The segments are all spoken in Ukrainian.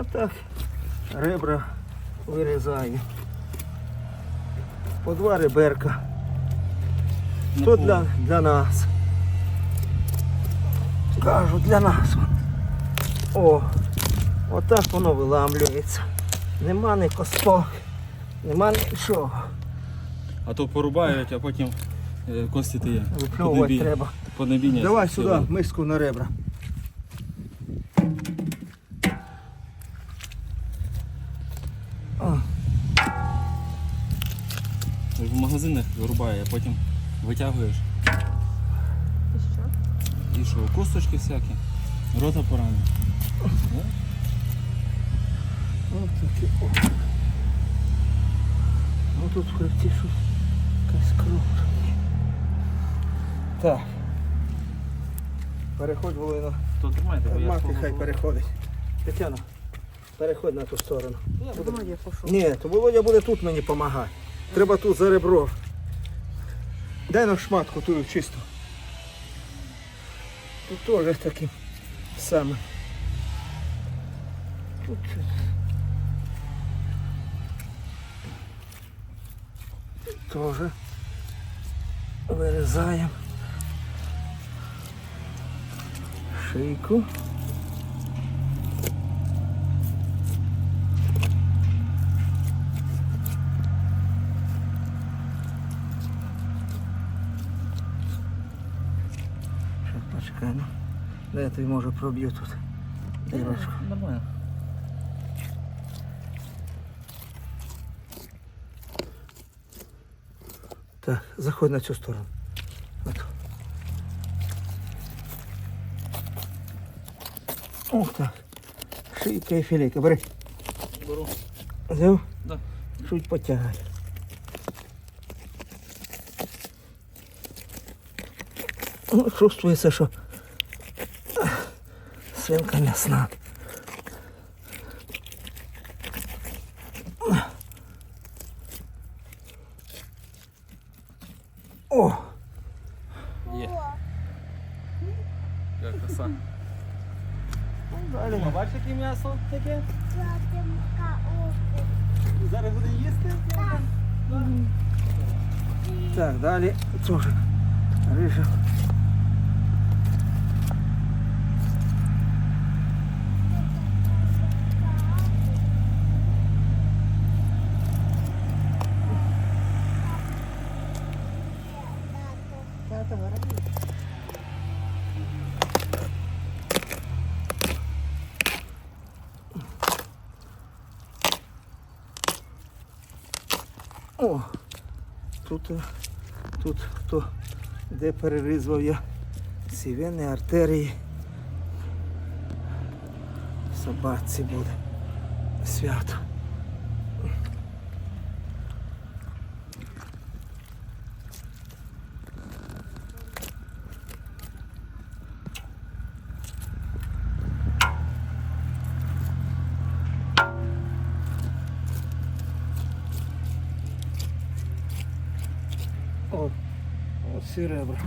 Отак ребра вирізаю. По два реберка. То для, для нас. Кажу, для нас. О, отак воно виламлюється. Нема ні косток, нема нічого. А то порубають, а потім е, кості є. Випльовувати треба. Поднебіння. Давай сюди миску на ребра. В магазинах вирубає, а потім витягуєш. І що? І що, косточки всякі, рота поранена. Ось такі. О. Ну тут в хребті щось якась кров. Так. Переходь Волино. То тримайте, бо я Мати свого- хай переходить. Тетяна, переходь на ту сторону. Я думаю, я пішов. Ні, то Володя буде тут мені допомагати. Треба тут за ребро. Дай нам шматку ту чисту. Тут теж таким самим. Тут. Теж вирізаємо. Шийку. Щас почекай, ну. Де я тобі може проб'ю тут. Дірочку. Нормально. Так, заходь на цю сторону. На ту. Ух так. Шийка і філейка. Бери. Беру. Взяв? Да. Чуть потягай. Ну, чувствується, що свинка м'ясна. О! Є. Як краса. Далі. Бачиш, яке м'ясо таке? Зараз буде їсти? Так, далі теж рижа. О, тут, е, тут хто де перерізав я сівени, артерії. Собаці буде свято. О, ось ці ребра.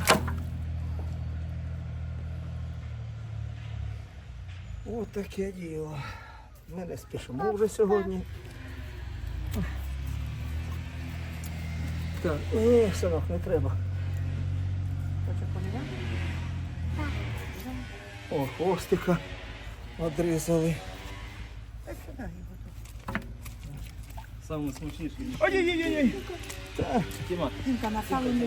Ось таке діло. Ми не спішимо вже сьогодні. Так, ні, синок, не треба. Хоче полівати? О, хвостика одрізали. Так сюди його тут. Саме смачніший. Ой-ой-ой! Тіма. Жінка на самому не